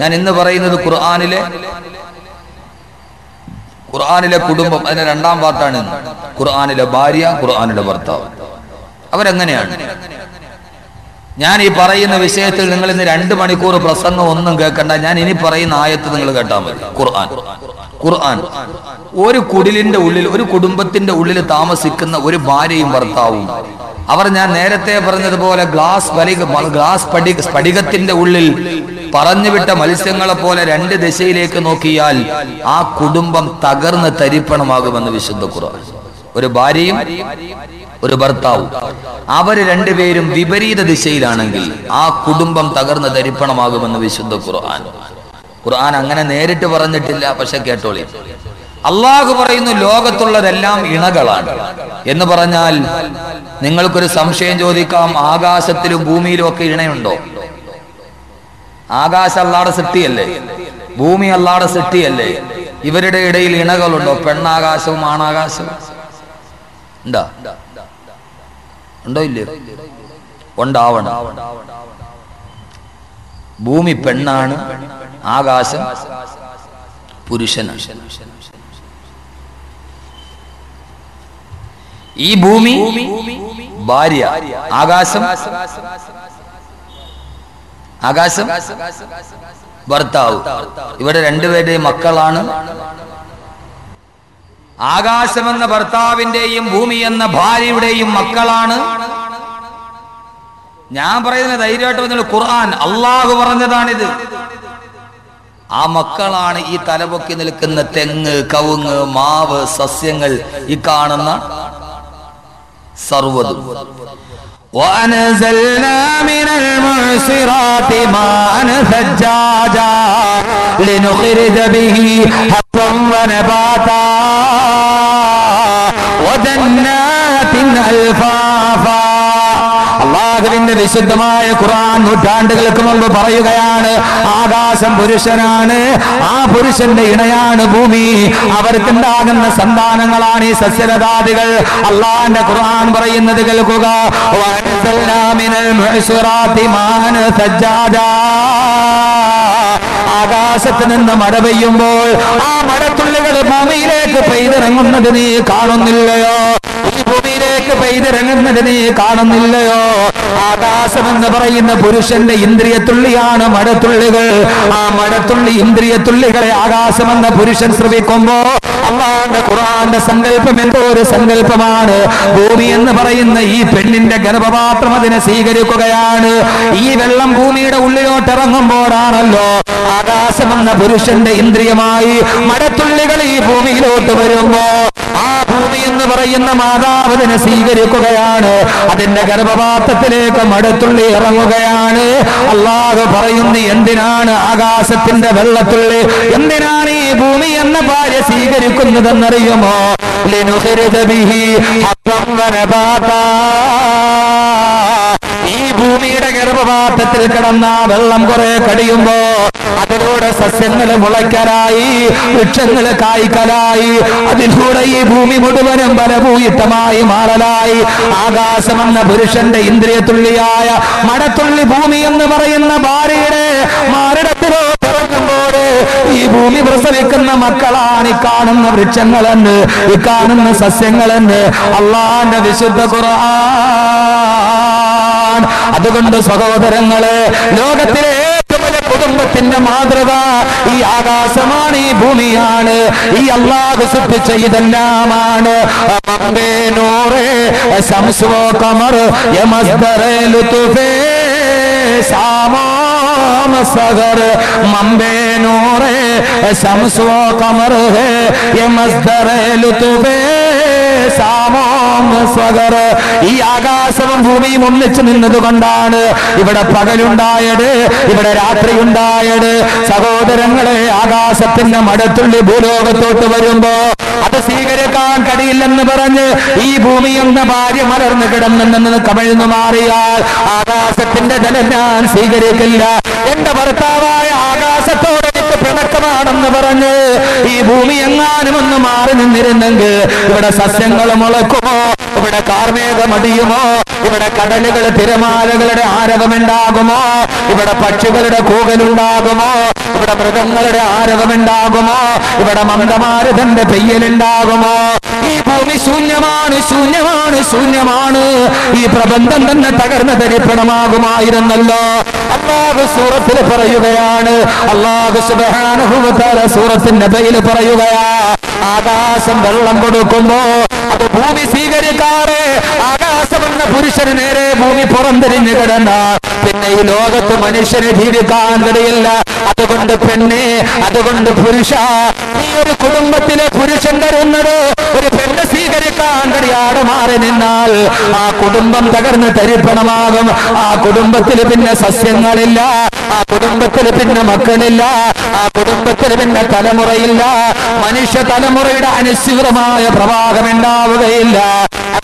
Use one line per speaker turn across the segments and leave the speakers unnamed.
ഞാൻ ഇന്ന് പറയുന്നത് ഖുർആാനിലെ ഖുർആാനിലെ കുടുംബം അതിന്റെ രണ്ടാം പാർട്ടാണ്. ഖുർആാനിലെ ഭാര്യ ഖുർആാനിലെ ഭർത്താവ്. അവരെങ്ങനെയാണ്? ഞാൻ ഈ പറയുന്ന വിഷയത്തിൽ നിങ്ങൾ ഇന്ന് രണ്ട് മണിക്കൂർ പ്രസംഗം ഒന്നും കേൾക്കണ്ട. ഞാൻ ഇനി പറയുന്ന ആയത്ത് നിങ്ങൾ കേട്ടാൽ മതി. ഖുർആൻ. ഖുർആൻ. ഒരു കുടിലിന്റെ ഉള്ളിൽ ഒരു കുടുംബത്തിന്റെ ഉള്ളിൽ താമസിക്കുന്ന ഒരു ഭാര്യയും ഭർത്താവും. അവർ ഞാൻ നേരത്തെ പറഞ്ഞതുപോലെ ഗ്ലാസ് ഗ്ലാസ് സ്ഫടിക സ്ഫടികത്തിന്റെ ഉള്ളിൽ പറഞ്ഞുവിട്ട മത്സ്യങ്ങളെ പോലെ രണ്ട് ദിശയിലേക്ക് നോക്കിയാൽ ആ കുടുംബം തകർന്ന് തരിപ്പണമാകുമെന്ന് വിശുദ്ധ ഖുർആൻ. ഒരു ഭാര്യയും ഒരു ഭർത്താവും. അവർ രണ്ടുപേരും വിപരീത ദിശയിലാണെങ്കിൽ ആ കുടുംബം തകർന്ന് തരിപ്പണമാകുമെന്ന് വിശുദ്ധ ഖുർആൻ. ഖുർആൻ അങ്ങനെ നേരിട്ട് പറഞ്ഞിട്ടില്ല പക്ഷെ കേട്ടോളി. അള്ളാഹു പറയുന്നു ലോകത്തുള്ളതെല്ലാം ഇണകളാണ്. എന്ന് പറഞ്ഞാൽ നിങ്ങൾക്കൊരു സംശയം ചോദിക്കാം ആകാശത്തിലും ഭൂമിയിലും ഒക്കെ ഇണയുണ്ടോ? ആകാശം അല്ലാടെ സൃഷ്ടിയല്ലേ? ഭൂമി അല്ലാടെ സൃഷ്ടിയല്ലേ? ഇവരുടെ ഇടയിൽ ഇണകളുണ്ടോ? പെണ്ണാകാശവും ആണാകാശവും? ഉണ്ടോ? ഉണ്ടോ ഇല്ലയോ? ഉണ്ടാവണം. ഭൂമി പെണ്ണാണ് ആകാശം പുരുഷനാണ്. ഈ ഭൂമി ഭാര്യ ആകാശം ആകാശം ഭർത്താവ് ഇവിടെ രണ്ടുപേരുടെയും മക്കളാണ് ആകാശം എന്ന ഭർത്താവിന്റെയും ഭൂമി എന്ന ഭാര്യയുടെയും മക്കളാണ് ഞാൻ പറയുന്ന ധൈര്യമായിട്ട് പറഞ്ഞ ഖുർആൻ അള്ളാഹു പറഞ്ഞതാണിത് ആ മക്കളാണ് ഈ തലപൊക്കി നിൽക്കുന്ന തെങ്ങ് കവുങ്ങ് മാവ് സസ്യങ്ങൾ ഈ കാണുന്ന സർവതും
وأنزلنا من المعصرات ماء ثجاجا لنخرج به حبا ونباتا وجنات ألفافا അള്ളാഹുവിന്റെ വിശുദ്ധമായ ഖുറാൻ നൂറ്റാണ്ടുകൾക്ക് മുമ്പ് പറയുകയാണ് ആകാശം പുരുഷനാണ് ആ പുരുഷന്റെ ഇണയാണ് ഭൂമി. അവർക്കുണ്ടാകുന്ന സന്താനങ്ങളാണ് ഈ സസ്യലതാദികൾ. അള്ളാന്റെ ഖുർആൻ പറയുന്നത് കേൾക്കുക. ആകാശത്ത് നിന്ന് മഴ പെയ്യുമ്പോൾ ആ മഴത്തുള്ളികൾ ഭൂമിയിലേക്ക് പെയ്തിറങ്ങുന്നത് നീ കാണുന്നില്ലയോ? ഈ ഭൂമിയിലേക്ക് പെയ്തിറങ്ങുന്നത് നീ കാണുന്നില്ലയോ? ആകാശം എന്ന് പറയുന്ന പുരുഷന്റെ ഇന്ദ്രിയ ഇന്ദ്രിയത്തുള്ളിയാണ് മഴത്തുള്ളികൾ ആ മഴത്തുള്ളി ഇന്ദ്രിയത്തുള്ളികളെ ആകാശം എന്ന പുരുഷൻ ശ്രമിക്കുമ്പോ അള്ളാന്റെ ഖുറാന്റെ സങ്കല്പം എന്തോ ഒരു സങ്കല്പമാണ്. ഭൂമി എന്ന് പറയുന്ന ഈ പെണ്ണിന്റെ ഗർഭപാത്രം അതിനെ സ്വീകരിക്കുകയാണ്. ഈ വെള്ളം ഭൂമിയുടെ ഉള്ളിലോട്ട് ഇറങ്ങുമ്പോഴാണല്ലോ ആകാശം എന്ന പുരുഷന്റെ ഇന്ദ്രിയമായി മഴത്തുള്ളികൾ ഈ ഭൂമിയിലോട്ട് വരുമ്പോ ആ ഭൂമി എന്ന് പറയുന്ന മാതാവ് അതിനെ സ്വീകരിക്കുകയാണ്. അതിന്റെ ഗർഭപാത്രത്തിലേക്ക് മടത്തുള്ളി ഇറങ്ങുകയാണ്. അള്ളാഹ് പറയുന്നു എന്തിനാണ് ആകാശത്തിന്റെ വെള്ളത്തുള്ളി? എന്തിനാണ് ഈ ഭൂമി എന്ന ഭാര്യ സ്വീകരിക്കുന്നതെന്നറിയുമോ? ലിനുഖിരിജ ഗർഭപാത്രത്തിൽ കിടന്ന വെള്ളം കുറെ കടിയുമ്പോ അതിലൂടെ സസ്യങ്ങൾ മുളയ്ക്കലായി വൃക്ഷങ്ങൾ കായ്ക്കലായി അതിലൂടെ ഈ ഭൂമി മുഴുവനും ഫലഭൂയിത്തമായി മാറലായി. ആകാശമെന്ന പുരുഷന്റെ ഇന്ദ്രിയത്തുള്ളിയായ മടത്തുള്ളി ഭൂമി എന്ന് പറയുന്ന ഭാര്യയുടെ മാറിടത്തിലോ ഈ ഭൂമി പ്രസവിക്കുന്ന മക്കളാണ് ഈ കാണുന്ന വൃക്ഷങ്ങളെന്ന് ഈ കാണുന്ന സസ്യങ്ങളെന്ന് അള്ളാന്റെ വിശുദ്ധ ഖുർആൻ അതുകൊണ്ട് സഹോദരങ്ങൾ ലോകത്തിലെ കുടുംബത്തിന്റെ മാതൃക ഈ ആകാശമാണ് ഈ ഭൂമിയാണ്. ഈ അള്ളാഹ് സൃഷ്ടിച്ച ഇതെല്ലാമാണ്. അമ്പേ ശംസോ കമർ നൂറേ ഹേ ലുതുഫേ. സ്വഗർ ഈ ആകാശവും ഭൂമിയും ഒന്നിച്ചു നിന്നത് കൊണ്ടാണ് ഇവിടെ പകലുണ്ടായത് ഇവിടെ രാത്രി ഉണ്ടായത് സഹോദരങ്ങളെ ആകാശത്തിന്റെ മടത്തുള്ളി ഭൂലോകത്തോട്ട് വരുമ്പോ അത് സ്വീകരിക്കാൻ കഴിയില്ലെന്ന് പറഞ്ഞ് ഈ ഭൂമി എന്ന ഭാര്യ മലർന്നു കിടന്നെന്ന് കമിഴ്ന്നു മാറിയാൽ ആകാശത്തിന്റെ ജലം ഞാൻ സ്വീകരിക്കില്ല. എന്റെ ഭർത്താവായ ആകാശത്തോട് എനിക്ക് പറഞ്ഞ് ഈ ഭൂമി എങ്ങാനും ഒന്ന് മാറി നിന്നിരുന്നെങ്കിൽ ഇവിടെ സസ്യങ്ങൾ മുളക്കുമോ? ഇവിടെ കാർമേഘമടിയുമോ ഇവിടെ കടലുകൾ തിരമാലകളുടെ ആരവമുണ്ടാകുമോ? ഇവിടെ പക്ഷികളുടെ കൂകലുണ്ടാകുമോ? ഇവിടെ മൃഗങ്ങളുടെ ആരവമുണ്ടാകുമോ? ഇവിടെ മന്ദമാരുതന്റെ പെയ്യലുണ്ടാകുമോ? ഈ ഭൂമി ശൂന്യമാണ് ശൂന്യമാണ് ശൂന്യമാണ്. ഈ പ്രബന്ധം തന്നെ തകർന്ന തരിപ്പണമാകുമായിരുന്നല്ലോ അള്ളാഹു സൂറത്തിൽ പറയുകയാണ് അള്ളാഹു സുബാനുഭവത്താല സൂറത്തിന്റെ പേര് പറയുകയാ ആകാശം വെള്ളം കൊടുക്കുമ്പോ അത് ഭൂമി സ്വീകരിക്കാറ് ആകാശമെന്ന പുരുഷന് നേരെ ഭൂമി പുറംതിരിഞ്ഞു കിടന്ന. പിന്നെ ഈ ലോകത്ത് മനുഷ്യനെ ജീവിക്കാൻ കഴിയില്ല. അതുകൊണ്ട് പെണ്ണെ അതുകൊണ്ട് പുരുഷ നീ ഒരു കുടുംബത്തിലെ പുരുഷൻ തരുന്നത് ഒരു പെണ്ണ് സ്വീകരിക്കാൻ കഴിയാതെ മാറി നിന്നാൽ ആ കുടുംബം തകർന്ന് തരിപ്പണമാകും. ആ കുടുംബത്തിൽ പിന്നെ സസ്യങ്ങളില്ല ആ കുടുംബത്തിൽ പിന്നെ മക്കളില്ല ആ കുടുംബത്തിൽ പിന്നെ തലമുറയില്ല. മനുഷ്യ തലമുറയുടെ അനുസൃതമായ പ്രവാഹം ഉണ്ടാവുകയില്ല.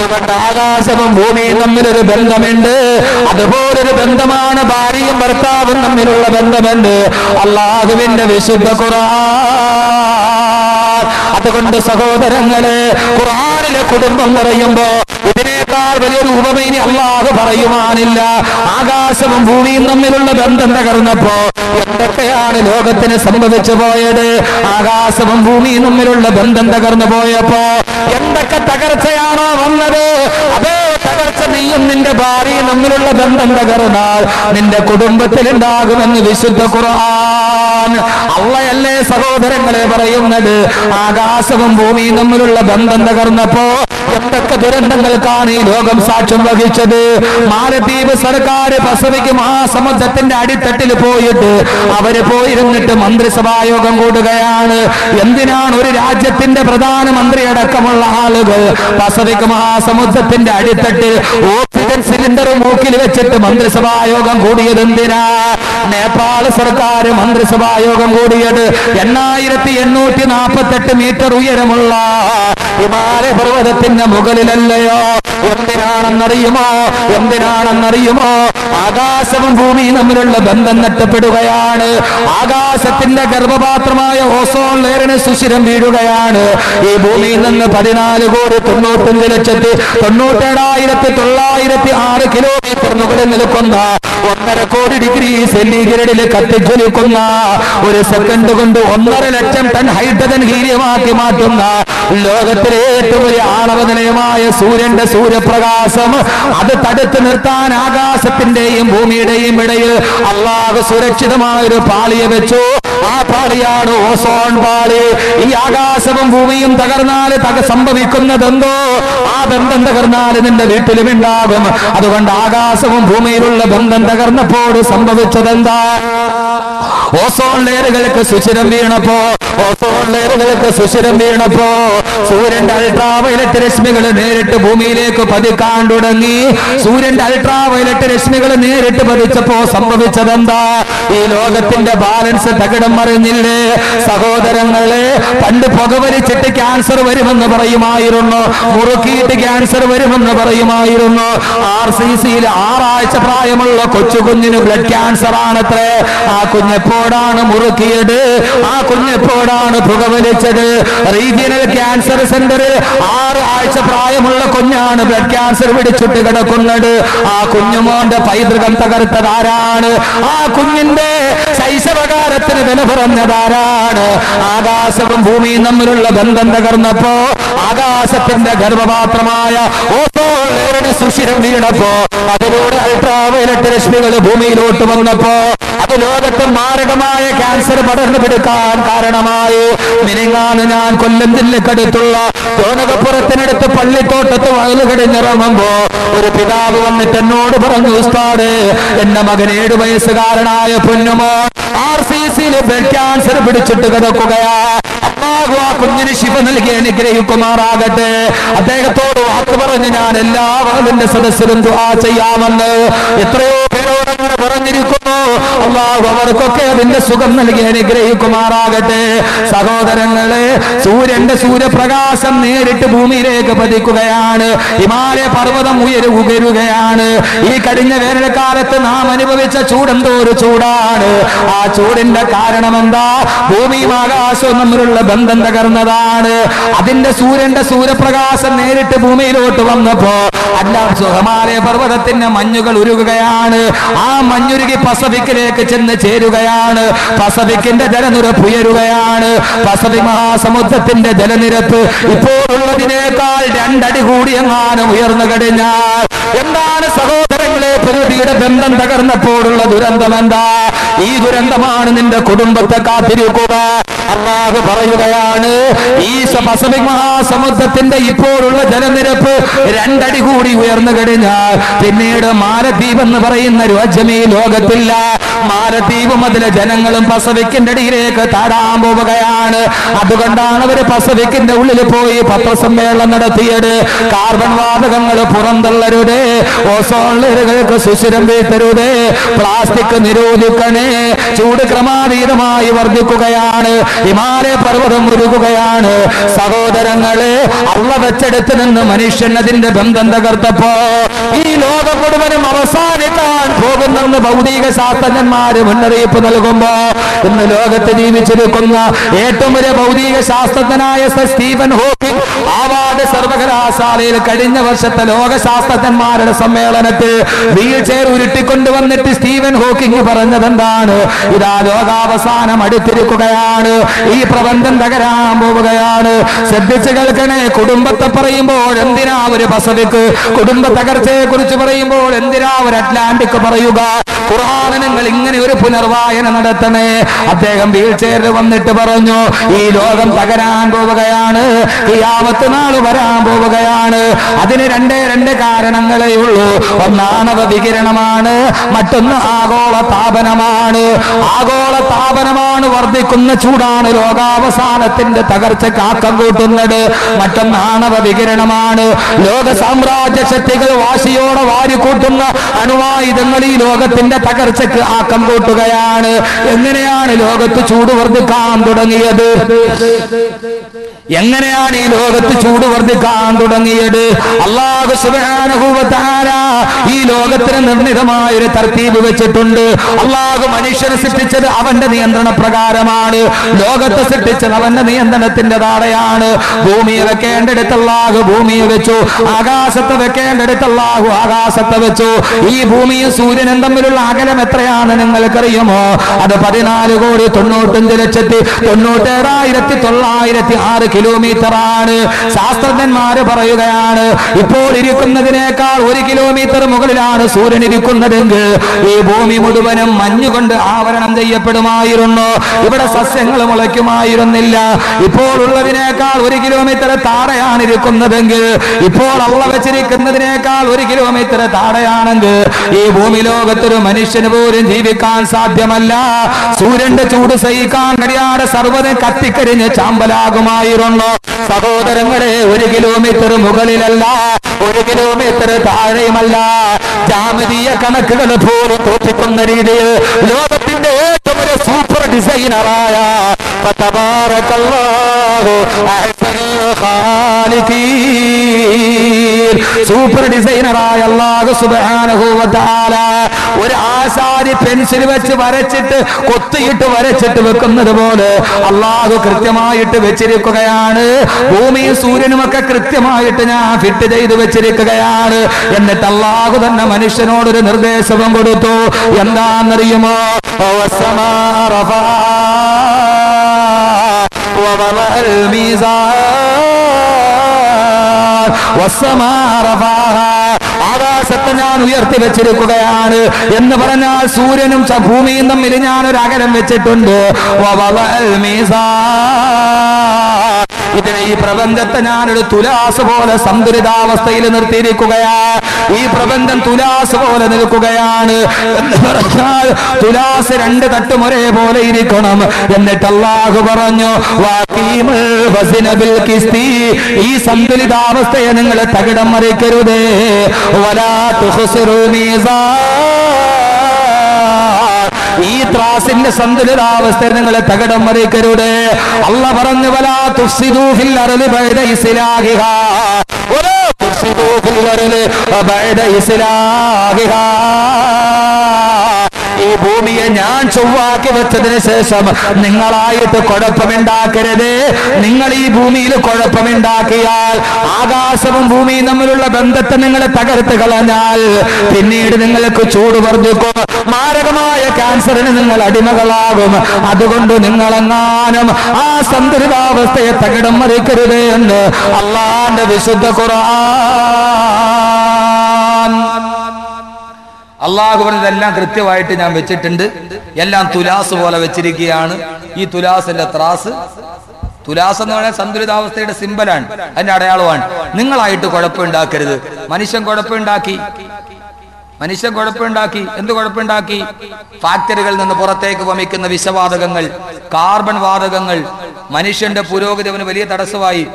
അതുകൊണ്ട് ആകാശവും ഭൂമിയും തമ്മിലൊരു ബന്ധമുണ്ട്. അതുപോലൊരു ബന്ധമാണ് ഭാര്യയും ഭർത്താവും തമ്മിലുള്ള ബന്ധമുണ്ട്. അള്ളാഹുവിന്റെ വിശുദ്ധ ഖുർആൻ. അതുകൊണ്ട് സഹോദരങ്ങളെ ഖുർആനിലെ കുടുംബം പറയുമ്പോ ഇതിനേക്കാൾ വലിയൊരു ഉപമേനി അള്ളാഹു പറയുവാനില്ല. ആകാശവും ഭൂമിയും തമ്മിലുള്ള ബന്ധം തകർന്നപ്പോ എന്തൊക്കെയാണ് ലോകത്തിന് സംഭവിച്ചു പോയത്? ആകാശവും ഭൂമിയും തമ്മിലുള്ള ബന്ധം തകർന്നു പോയപ്പോ എന്തൊക്കെ തകർച്ചയാണോ വന്നത്? അതേ തകർച്ച നീയും നിന്റെ ഭാര്യയും തമ്മിലുള്ള ബന്ധം തകർന്നാൽ നിന്റെ കുടുംബത്തിൽ ഉണ്ടാകുമെന്ന് വിശുദ്ധ ഖുർആൻ അള്ളയല്ലേ സഹോദരങ്ങളെ പറയുന്നത്? ആകാശവും ഭൂമിയും തമ്മിലുള്ള ബന്ധം തകർന്നപ്പോ എന്തൊക്കെ ദുരന്തങ്ങൾക്കാണ് ഈ ലോകം സാക്ഷ്യം വഹിച്ചത്. മാലദ്വീപ് സർക്കാർ പസഫിക് മഹാസമുദ്രത്തിന്റെ അടിത്തട്ടിൽ പോയിട്ട് അവർ പോയിരുന്നിട്ട് മന്ത്രിസഭാ യോഗം കൂടുകയാണ്. എന്തിനാണ് ഒരു രാജ്യത്തിന്റെ പ്രധാനമന്ത്രി അടക്കമുള്ള ആളുകൾ പസഫിക് മഹാസമുദ്രത്തിന്റെ അടിത്തട്ടിൽ ഓക്സിജൻ സിലിണ്ടർ മൂക്കിൽ വെച്ചിട്ട് മന്ത്രിസഭാ യോഗം കൂടിയത് എന്തിനാ? നേപ്പാൾ സർക്കാർ മന്ത്രിസഭാ യോഗം കൂടിയത് എണ്ണായിരത്തി എണ്ണൂറ്റി നാൽപ്പത്തെട്ട് മീറ്റർ ഉയരമുള്ള ഹിമാലയ പർവതത്തിന്റെ മുകളിലല്ലയോ? എന്തിനാണെന്നറിയുമോ? എന്തിനാണെന്നറിയുമോ? ആകാശവും ഭൂമിയും തമ്മിലുള്ള ബന്ധം നഷ്ടപ്പെടുകയാണ്. ആകാശത്തിന്റെ ഗർഭപാത്രമായ ഓസോൺ ലെയറിന് സുശിരം വീഴുകയാണ്. ഈ ഭൂമിയിൽ നിന്ന് പതിനാല് കോടി തൊണ്ണൂറ്റഞ്ച് ലക്ഷത്തി തൊണ്ണൂറ്റേഴായിരത്തി തൊള്ളായിരത്തി ആറ് കിലോമീറ്റർ മുകളിൽ നിൽക്കുന്ന ഒന്നര കോടി ഡിഗ്രി സെന്റിഗ്രേഡിൽ കത്തിജ്വലിക്കുന്ന ഒരു സെക്കൻഡ് കൊണ്ട് ഒന്നര ലക്ഷം ടൺ ഹൈഡ്രജൻ ഹീര്യമാക്കി മാറ്റുന്ന ലോകത്തിലെ ഏറ്റവും വലിയ ആണവ നിലയമായ സൂര്യന്റെ സൂര്യപ്രകാശം അത് തടുത്തു നിർത്താൻ ആകാശത്തിന്റെയും ഭൂമിയുടെയും ഇടയിൽ അള്ളാഹ് സുരക്ഷിതമായ ഒരു പാളിയെ വെച്ചു. ആ പാളിയാണ് ഓസോൺ പാളി. ഈ ആകാശവും ഭൂമിയും തകർന്നാൽ തക സംഭവിക്കുന്നതെന്തോ? ആ ബന്ധം തകർന്നാൽ നിന്റെ വീട്ടിലും ഉണ്ടാകും. അതുകൊണ്ട് ആകാശവും ഭൂമിയിലുള്ള ബന്ധം തകർന്നപ്പോൾ സംഭവിച്ചതെന്താ? Ozone ലെയറുകൾക്ക് സുചിരം വീണപ്പോ ozone ലെയറുകൾക്ക് സുശിരം വീണപ്പോ. സൂര്യന്റെ അൾട്രാവയലറ്റ് രശ്മികൾ നേരിട്ട് ഭൂമിയിലേക്ക് പതിക്കാൻ തുടങ്ങി സൂര്യന്റെ അൾട്രാവയലറ്റ് രശ്മികൾ നേരിട്ട് പതിച്ചപ്പോ സംഭവിച്ചതെന്താ? ഈ ലോകത്തിന്റെ ബാലൻസ് തകിടം മറിഞ്ഞില്ലേ? സഹോദരങ്ങളെ പണ്ട് പുകവലിച്ചിട്ട് ക്യാൻസർ വരുമെന്ന് പറയുമായിരുന്നു. മുറുക്കിയിട്ട് ക്യാൻസർ വരുമെന്ന് പറയുമായിരുന്നു. ആർ സി സിയിൽ ആറാഴ്ച പ്രായമുള്ള കൊച്ചു കുഞ്ഞിന് ബ്ലഡ് ക്യാൻസർ ആണത്രേ ആ കുഞ്ഞെപ്പോഴാണ് മുറുക്കിയത്? ആ കുഞ്ഞെപ്പോഴാണ് പുകവലിച്ചത്? റീജിയണൽ ക്യാൻസർ സെന്ററിൽ ആറ് ആഴ്ച പ്രായമുള്ള കുഞ്ഞാണ് ബ്ലഡ് ക്യാൻസർ പിടിച്ചിട്ട് കിടക്കുന്നത്. ആ കുഞ്ഞുമോന്റെ പൈതൃകം തകർത്തതാരാണ് ആ കുഞ്ഞിന്റെ ശൈശവകാലത്തിന് വില പറഞ്ഞതാരാണ് ആകാശവും ഭൂമിയും തമ്മിലുള്ള ബന്ധം തകർന്നപ്പോ ആകാശത്തിന്റെ ഗർഭപാത്രമായ ഓസോൺ സുഷിരം വീണപ്പോ അതിലൂടെ അൾട്രാവയലറ്റ് രശ്മികൾ ഭൂമിയിലോട്ട് വന്നപ്പോ അത് ലോകത്ത് മാരകമായ ക്യാൻസർ പടർന്നു പിടിക്കാൻ കാരണമായി. നിനങ്ങാണ് ഞാൻ കൊല്ലം ജില്ലക്കടുത്തുള്ള തോണകപ്പുറത്തിനടുത്ത് പള്ളിത്തോട്ടത്ത് വയൽ കടിഞ്ഞിറങ്ങുമ്പോ ഒരു പിതാവ് വന്നിട്ട് എന്നോട് പറഞ്ഞു ഉസ്താട് എന്റെ മകൻ ഏഴു വയസ്സുകാരനായ പൊന്നുമോ ആർ സി സിയിൽ ക്യാൻസർ പിടിച്ചിട്ട് കിടക്കുകയാ. കുഞ്ഞിന് ശിവ നൽകി അനുഗ്രഹിക്കുമാറാകട്ടെ. അദ്ദേഹത്തോട് വാക്ക് പറഞ്ഞ് ഞാൻ എല്ലാവരുടെ സദസ്സിലും ദുആ ചെയ്യാമെന്ന് എത്രയോ പേരോട് അങ്ങനെ പറഞ്ഞിരിക്കുന്നു. അള്ളാഹു അവർക്കൊക്കെ അതിന്റെ സുഖം നൽകി അനുഗ്രഹിക്കുമാറാകട്ടെ. സഹോദരങ്ങളെ സൂര്യന്റെ സൂര്യപ്രകാശം നേരിട്ട് ഭൂമിയിലേക്ക് പതിക്കുകയാണ്. ഹിമാലയ പർവതം ഉയരു ഉയരുകയാണ്. ഈ കഴിഞ്ഞ വേനൽക്കാലത്ത് നാം അനുഭവിച്ച ചൂടെന്തോ ഒരു ചൂടാണ്. ആ ചൂടിന്റെ കാരണം എന്താ? ഭൂമിയും ആകാശവും തമ്മിലുള്ള ബന്ധം തകർന്നതാണ്. അതിന്റെ സൂര്യന്റെ സൂര്യപ്രകാശം നേരിട്ട് ഭൂമിയിലോട്ട് വന്നപ്പോ അല്ല ഹിമാലയ പർവതത്തിന്റെ മഞ്ഞുകൾ ഉരുകുകയാണ്. ആ മഞ്ഞുരുകി പസഫിക്കിലേക്ക് ചെന്ന് ചേരുകയാണ്. പസഫിക്കിന്റെ ജലനിരപ്പ് ഉയരുകയാണ്. പസഫിക് മഹാസമുദ്രത്തിന്റെ ജലനിരപ്പ് ഇപ്പോഴുള്ളതിനേക്കാൾ രണ്ടടി കൂടി എങ്ങാനും ഉയർന്നു കഴിഞ്ഞാൽ എന്താണ് സഹോദരങ്ങളെ പ്രകൃതിയുടെ ബന്ധം തകർന്നപ്പോഴുള്ള ദുരന്തം എന്താ? ഈ ദുരന്തമാണ് നിന്റെ കുടുംബത്തെ കാത്തിരിക്കുക. അള്ളാഹ് പറയുകയാണ് ഈ പസഫിക് മഹാസമുദ്രത്തിന്റെ ഇപ്പോഴുള്ള ജലനിരപ്പ് രണ്ടടി കൂടി ഉയർന്നു കഴിഞ്ഞാൽ പിന്നീട് മാലദ്വീപ് എന്ന് പറയുന്ന രാജ്യം ഈ ലോകത്തില്ല. മാലദ്വീപും അതിലെ ജനങ്ങളും പസഫിക്കിന്റെ അടിയിലേക്ക് താടാൻ പോവുകയാണ്. അതുകൊണ്ടാണ് അവർ പസഫിക്കിന്റെ ഉള്ളിൽ പോയി പത്രസമ്മേളനം നടത്തിയത്. കാർബൺ വാതകങ്ങൾ പുറന്തള്ളരുതേ ഓസോൺ ലെയറുകൾക്ക് സുശിരം വീഴ്ത്തരുത് പ്ലാസ്റ്റിക് നിരോധിക്കണേ. ചൂട് ക്രമാതീതമായി വർദ്ധിക്കുകയാണ്. ഹിമാലയ പർവതം ഉരുകുകയാണ്. സഹോദരങ്ങളെ അള്ള വെച്ചെടുത്ത് നിന്ന് മനുഷ്യൻ അതിന്റെ ബന്ധം തകർത്തപ്പോ ഈ ലോകം മുഴുവനും അവസാനിക്കാൻ പോകുന്നെന്ന് ഭൗതിക ശാസ്ത്രജ്ഞന്മാര് മുന്നറിയിപ്പ് നൽകുമ്പോ ഇന്ന് ലോകത്ത് ജീവിച്ചിരിക്കുന്ന ഏറ്റവും വലിയ ഭൗതിക ശാസ്ത്രജ്ഞനായ സർ സ്റ്റീഫൻ ഹോക്കിംഗ് ആവാദ സർവകലാശാലയിൽ കഴിഞ്ഞ വർഷത്തെ ലോക ശാസ്ത്രജ്ഞന്മാരുടെ സമ്മേളനത്തിൽ വീൽ ചെയർ ഉരുട്ടിക്കൊണ്ടുവന്നിട്ട് സ്റ്റീവൻ ഹോക്കിംഗ് പറഞ്ഞത് എന്താണ് ഇതാ ലോകാവസാനം അടുത്തിരിക്കുകയാണ്. ഈ പ്രബന്ധം തകരാൻ പോവുകയാണ്. ശ്രദ്ധിച്ചു കേൾക്കണേ കുടുംബത്തെ പറയുമ്പോൾ എന്തിനാ ഒരു പസഫിക്? കുടുംബ തകർച്ചയെ കുറിച്ച് പറയുമ്പോൾ എന്തിനാ ഒരു അറ്റ്ലാന്റിക് പറയുക? ഖുർആന് നിങ്ങൾ ഇങ്ങനെ ഒരു പുനർവായന നടത്തണേ. അദ്ദേഹം വീൽചെയറിൽ വന്നിട്ട് പറഞ്ഞു ഈ ലോകം തകരാൻ പോവുകയാണ്. യാവത്ത് നാൾ വരാൻ പോവുകയാണ്. അതിന് രണ്ടേ രണ്ട് കാരണങ്ങളേ ഉള്ളൂ. ഒന്നാണവ വികിരണമാണ് മറ്റൊന്ന് ആഗോള താപനമാണ്. ആഗോള താപനമാണ് വർദ്ധിക്കുന്ന ചൂടാണ് ലോകാവസാനത്തിന്റെ തകർച്ച ആക്കം കൂട്ടുന്നത്. മറ്റൊന്നാണവ വികിരണമാണ് ലോക സാമ്രാജ്യ ശക്തികൾ വാശിയോടെ വാരിക്കൂട്ടുന്ന അണുവായുധങ്ങൾ ഈ ലോകത്തിന്റെ തകർച്ചയ്ക്ക് ആക്കം കൂട്ടുകയാണ്. എങ്ങനെയാണ് ലോകത്ത് ചൂട് വർദ്ധിക്കാൻ തുടങ്ങിയത്? എങ്ങനെയാണ് ഈ ലോകത്ത് ചൂട് വർദ്ധിക്കാൻ തുടങ്ങിയത്? അള്ളാഹു വ ഈ ലോകത്തിന് നിർണിതമായ ഒരു തർത്തീബ് വെച്ചിട്ടുണ്ട്. അള്ളാഹു മനുഷ്യനെ സൃഷ്ടിച്ചത് അവന്റെ നിയന്ത്രണ പ്രകാരമാണ്. ലോകത്തെ സൃഷ്ടിച്ചത് അവന്റെ നിയന്ത്രണത്തിന്റെ താഴെയാണ് ഭൂമിയെ വെക്കേണ്ടടുത്ത് അള്ളാഹു ഭൂമിയെ വെച്ചു. ആകാശത്തെ വെക്കേണ്ടടുത്ത് അള്ളാഹു ആകാശത്തെ വെച്ചു. ഈ ഭൂമിയും സൂര്യനും തമ്മിലുള്ള അകലം എത്രയാണ് നിങ്ങൾക്കറിയുമോ? അത് പതിനാല് കോടി തൊണ്ണൂറ്റഞ്ച് ലക്ഷത്തി തൊണ്ണൂറ്റേഴായിരത്തി തൊള്ളായിരത്തി ആറ് കിലോമീറ്റർ ആണ് ശാസ്ത്രജ്ഞന്മാര് പറയുകയാണ് ഇപ്പോൾ ഇരിക്കുന്നതിനേക്കാൾ ഒരു കിലോമീറ്റർ മുകളിലാണ് സൂര്യൻ ഇരിക്കുന്നതെങ്കിൽ ഈ ഭൂമി മുഴുവനും മഞ്ഞുകൊണ്ട് ആവരണം ചെയ്യപ്പെടുമായിരുന്നു. ഇവിടെ സസ്യങ്ങൾ മുളയ്ക്കുമായിരുന്നില്ല. ഇപ്പോൾ ഉള്ളതിനേക്കാൾ ഒരു കിലോമീറ്റർ താഴെയാണ് ഇരിക്കുന്നതെങ്കിൽ ഇപ്പോൾ അള്ള വെച്ചിരിക്കുന്നതിനേക്കാൾ ഒരു കിലോമീറ്റർ താഴെയാണെങ്കിൽ ഈ ഭൂമി ലോകത്തൊരു മനുഷ്യന് പോലും ജീവിക്കാൻ സാധ്യമല്ല. സൂര്യന്റെ ചൂട് സഹിക്കാൻ കഴിയാതെ സർവത കത്തിക്കരിഞ്ഞ് ചാമ്പലാകുമായിരുന്നു. സഹോദരങ്ങളെ ഒരു കിലോമീറ്റർ മുകളിലല്ല ഒരു കിലോമീറ്റർ താഴെയുമല്ല. ജാമിതീയ കണക്കുകൾ പോലും തോറ്റിക്കുന്ന രീതിയിൽ ലോകത്തിന്റെ ഏറ്റവും ഒരു സൂപ്പർ ഡിസൈനറായ. സൂപ്പർ ഡിസൈനറായ അള്ളാഹു തആല ഒരു ആശാരി പെൻസിൽ വെച്ച് വരച്ചിട്ട് കൊത്തിയിട്ട് വരച്ചിട്ട് വെക്കുന്നത് പോലെ അള്ളാഹു കൃത്യമായിട്ട് വെച്ചിരിക്കുകയാണ് ഭൂമിയും സൂര്യനും ഒക്കെ കൃത്യമായിട്ട് ഞാൻ ഫിറ്റ് ചെയ്ത് വെച്ചിരിക്കുകയാണ് എന്നിട്ട് അള്ളാഹു തന്നെ മനുഷ്യനോടൊരു നിർദ്ദേശവും കൊടുത്തു എന്താണെന്നറിയുമോ വസ്സമാ റഫാ ووضع الميزان والسماء رفعها ആകാശത്തെ ഉയർത്തി വെച്ചിരിക്കുകയാണ് എന്ന് പറഞ്ഞാൽ സൂര്യനും ഭൂമിയും തമ്മിൽ ഞാൻ ഒരു അകലം വെച്ചിട്ടുണ്ട് ഇതിനെ ഈ പ്രപഞ്ചത്തെ ഞാനൊരു തുലാസ് പോലെ സന്തുലിതാവസ്ഥയിൽ നിർത്തിയിരിക്കുകയാ. ഈ പ്രപഞ്ചം തുലാസ് പോലെ നിൽക്കുകയാണ്. എന്ന് പറഞ്ഞാൽ തുലാസ് രണ്ട് തട്ടും ഒരേപോലെ ഇരിക്കണം. എന്നിട്ട് അള്ളാഹു പറഞ്ഞു. ഈ സന്തുലിതാവസ്ഥയെ നിങ്ങൾ തകിടം മറിക്കരുതേ. വലാ ഈ ത്രാസിന്റെ സന്തുലിതാവസ്ഥ നിങ്ങളെ തകടം മറിക്കരുത്. അല്ല പറഞ്ഞു വലാ തുഫ്സിദൂ അർളി ഇസ്ലാഹിഹ. അർളി ഇസ്ലാഹിഹ. ഈ ഭൂമിയെ ഞാൻ ചൊവ്വാക്കി വെച്ചതിന് ശേഷം നിങ്ങളായിട്ട് കുഴപ്പമുണ്ടാക്കരുത്. നിങ്ങൾ ഈ ഭൂമിയിൽ കുഴപ്പമുണ്ടാക്കിയാൽ ആകാശവും ഭൂമിയും തമ്മിലുള്ള ബന്ധത്തെ നിങ്ങളെ തകർത്ത് കളഞ്ഞാൽ പിന്നീട് നിങ്ങൾക്ക് ചൂട് വർദ്ധിക്കും. മാരകമായ ക്യാൻസറിന് നിങ്ങൾ അടിമകളാകും. അതുകൊണ്ട് നിങ്ങളെങ്ങാനും ആ സന്തുലിതാവസ്ഥയെ തകിടം മറിക്കരുത് എന്ന് അള്ളാന്റെ വിശുദ്ധ ഖുർആൻ.
അള്ളാഹു ഇതെല്ലാം കൃത്യമായിട്ട് ഞാൻ വെച്ചിട്ടുണ്ട്. എല്ലാം തുലാസ് പോലെ വെച്ചിരിക്കുകയാണ്. ഈ തുലാസിന്റെ ത്രാസ് തുലാസ് എന്ന് പറയുന്നത് സന്തുലിതാവസ്ഥയുടെ സിമ്പലാണ്. അതിന്റെ അടയാളമാണ്. നിങ്ങളായിട്ട് കുഴപ്പമുണ്ടാക്കരുത്. മനുഷ്യൻ കുഴപ്പമുണ്ടാക്കി. മനുഷ്യൻ കുഴപ്പമുണ്ടാക്കി. എന്ത് കുഴപ്പമുണ്ടാക്കി? ഫാക്ടറികളിൽ നിന്ന് പുറത്തേക്ക് വമിക്കുന്ന വിഷവാതകങ്ങൾ കാർബൺ വാതകങ്ങൾ. മനുഷ്യന്റെ പുരോഗതി അവന് വലിയ തടസ്സമായി.